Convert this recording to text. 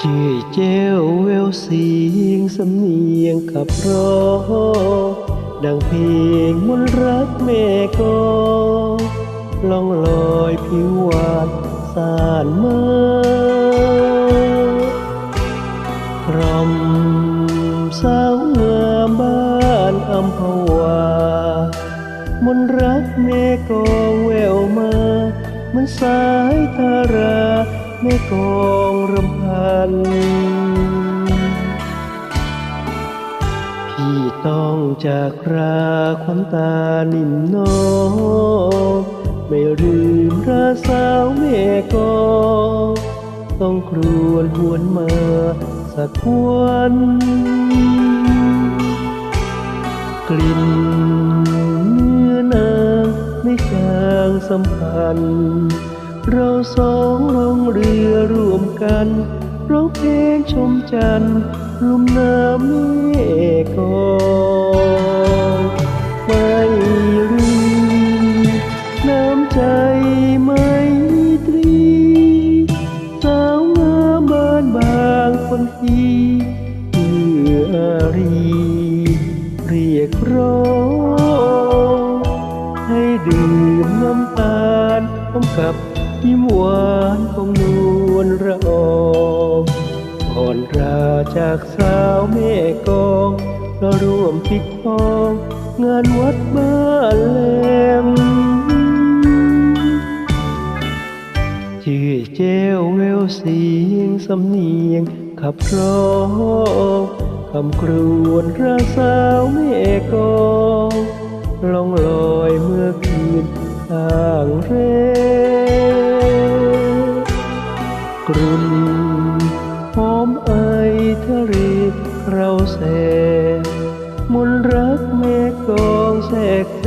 เจวเววเสียงสำเนียงขับร้องดังเพลงมนต์รักแม่ก็ล่องลอยผิวหวานสานมากรอมสาวงามบ้านอัมพวามนต์รักแม่กองแววมา มือนสายทาราแม่กองรำพัน พี่ต้องจากราควันตานิ่มนองไม่ลืมราสาวแม่กองต้องครวญหวนมาสักวันกลิ่น สัมพันธ์ เราสองลงเรือร่วมกันร้องเพลงชมจันทร์ลุ่มน้ำเมฆกองไม่ลืมน้ำใจไม่ตรี สาวงามบ้านบางคนทีเพื่อรี เรียกร้องให้ดื่ม น้ำตาลพร้อมกับยิ้มหวานของนวลระอองก่อนราจากสาวแม่กองเราร่วมปิดทองงานวัดบ้านแหลมชื่อเจวเววเสียงสำเนียงขับร้องคำกรวนราสาวแม่กองล่องลอยเมื่อคืน ข้างเร่กลุ่นหอมไอทะเลเราเสมุนรักเมฆกองแสกเส